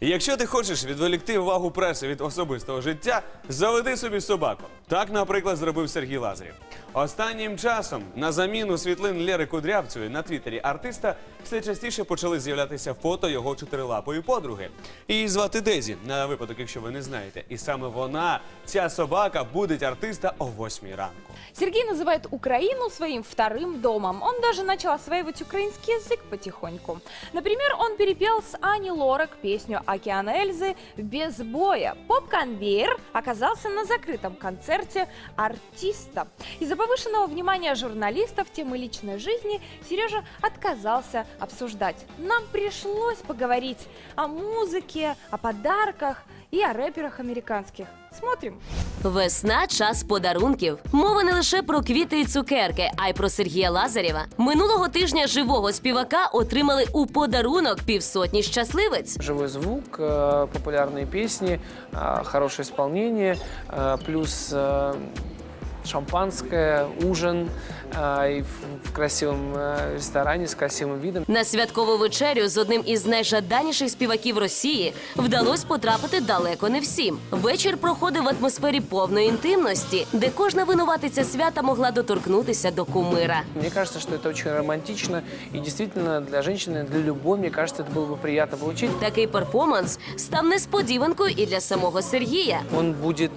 Якщо ти хочеш відволікти увагу преси від особистого життя, заведи собі собаку. Так, наприклад, зробив Сергій Лазарів. Останнім часом на заміну світлин Лєри Кудрявцевої на твіттері артиста все частіше почали з'являтися фото його чотирилапої подруги. Її звати Дезі, на випадок, якщо ви не знаєте. І саме вона, ця собака, будить артиста о 8 ранку. Сергей называет Украину своим вторым домом. Он даже начал осваивать украинский язык потихоньку. Например, он перепел с Ани Лорак песню «Океан Эльзы» без боя. Поп-конвейер оказался на закрытом концерте артиста. Из-за повышенного внимания журналистов темы личной жизни Сережа отказался обсуждать. Нам пришлось поговорить о музыке, о подарках и о рэперах американских. Смотрим. Весна час подарунків. Мова не лише про квіти і цукерки, а й про Сергія Лазарєва. Минулого тижня живого співака отримали у подарунок півсотні щасливець. Живой звук, э, популярные песни, э, хорошее исполнение, э, плюс э, шампанское, ужин э, и в в красивом э, ресторане с красивым видом. На святкову вечерю з одним із найжаданіших співаків Росії вдалося потрапити далеко не всім. Вечір проходив в атмосфері повної інтимності, де кожна винуватиця свята могла доторкнутися до кумира. Мне кажется, что это очень романтично и действительно для женщины, для любой, мне кажется, это было бы приятно получить. Такий перформанс став несподіванкою і для самого Сергія. Он будет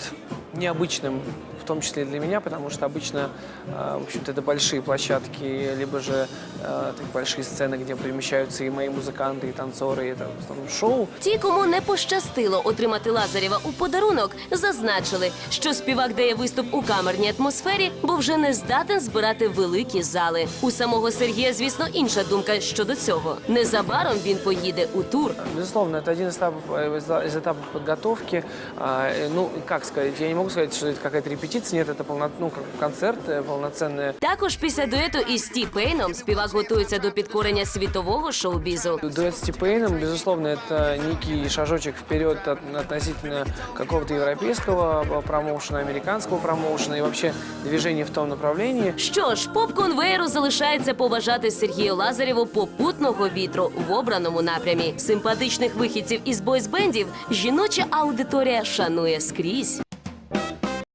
необычным, в том числе и для меня, потому что обычно, э, в общем-то, это большие площадки, либо же э, так, большие сцены, где перемещаются и мои музыканты, и танцоры, и это в основном шоу. Ті, кому не пощастило отримати Лазарєва у подарунок, зазначили, що співак дає виступ у камерній атмосфері, бо вже не здатен збирати великі зали. У самого Сергія, звісно, інша думка щодо цього. Незабаром він поїде у тур. Безусловно, это один из этапов, э, из- из этапов подготовки. А, э, Ну, как сказать, я не могу сказать, что это какая-то репетиция, нет, это полно, ну, как концерт, э, полноценная Також після дуету із Ті Пейном співак готується до підкорення світового шоу-бізу. Дуэт с Типейном, безусловно, это некий шажочек вперед от- относительно какого-то европейского э, промоушена, американского промоушена и вообще движения в том направлении. Що ж, поп-конвейеру залишається побажати Сергію Лазарєву попутного вітру в обраному напрямі. Симпатичних вихідців із бойсбендів жіноча аудиторія шанує скрізь.